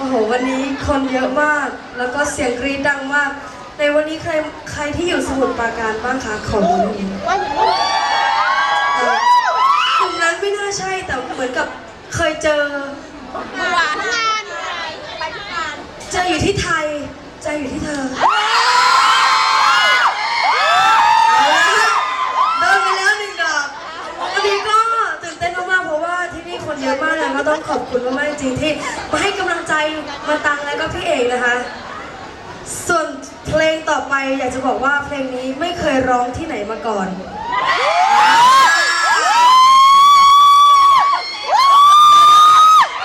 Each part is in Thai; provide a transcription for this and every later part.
โอ้โห วันนี้คนเยอะมาก แล้วก็เสียงกรี๊ดดังมาก ในวันนี้ใครใครที่อยู่สมุทรปราการบ้างคะขอรู้หน่อยเอ่อกลุ่มนั้นไม่น่าใช่แต่เหมือนกับเคยเจอ หวานงานไปทุกงานเจออยู่ที่ไทยเจออยู่ที่เธอโดนไปแล้วหนึ่งดอกวันนี้ก็ตื่นเต้นมากๆเพราะว่าที่นี่คนเยอะมากเลยก็ต้องขอบคุณมากๆจริงๆที่มาให้กำลัง มาตังแล้วก็พี่เอกนะคะ ส่วนเพลงต่อไปอยากจะบอกว่าเพลงนี้ไม่เคยร้องที่ไหนมาก่อน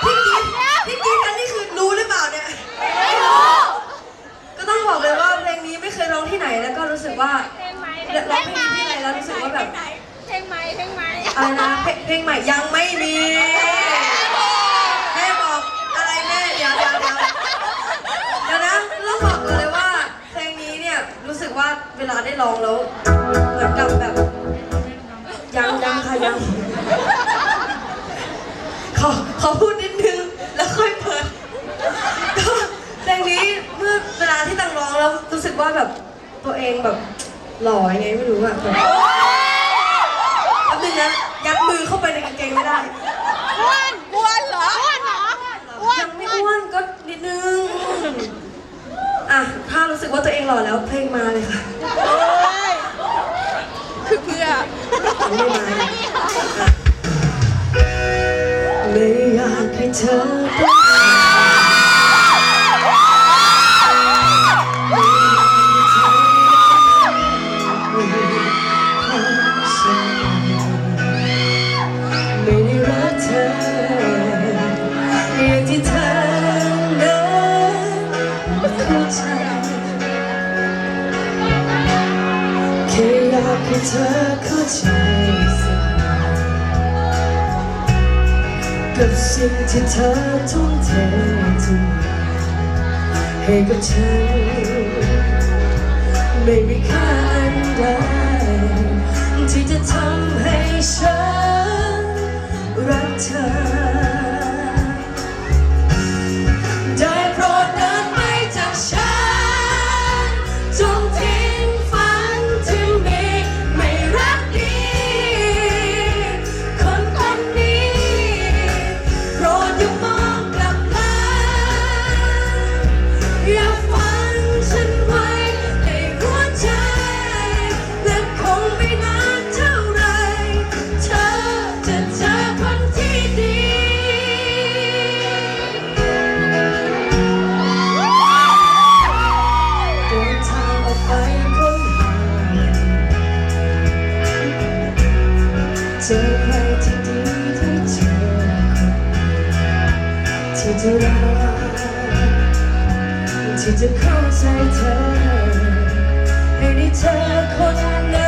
พี่กิ๊ฟพี่กิ๊ฟอันนี้คือรู้หรือเปล่าเนี่ยไม่รู้ก็ต้องบอกเลยว่าเพลงนี้ไม่เคยร้องที่ไหนแล้วก็รู้สึกว่าเพลงไหมร้องเพลงที่ไหนแล้วรู้สึกว่าแบบ เพลงไหมเพลงไหมอะไรนะเพลงเพลงใหม่ยังไม่มีแม่ สึกว่าเวลาได้ร้องแล้ว เหมือนกับแบบยังยังค่ะยังขอขอพูดนิดนึงแล้วค่อยเปิดก็เพลงนี้เมื่อเวลาที่ตังร้องแล้วรู้สึกว่าแบบตัวเองแบบหล่อยังไงไม่รู้อะแบบแป๊บนึงนะยัดมือเข้าไปในกางเกงไม่ได้ อ้วนอ้วนเหรออ้วนเหรออ้วน ยังไม่อ้วนก็นิดนึง อะ ถ้ารู้สึกว่าตัวเองหล่อแล้วเพลงมาเลยค่ะ คื อเพื่อไม่มาอะไม่อยากให้เธอต้องไม่ได้รักเธออย่างที่เธอนั้นเข้าใจแค่อยากให้เธอ กับสิ่งที่เธอทุ่มเทจริงให้กับฉัน ไม่มีค่าอันใดที่จะทำให้ฉันรักเธอ ที่จะรักที่จะเข้าใจเธอให้ได้เธอคนนั้น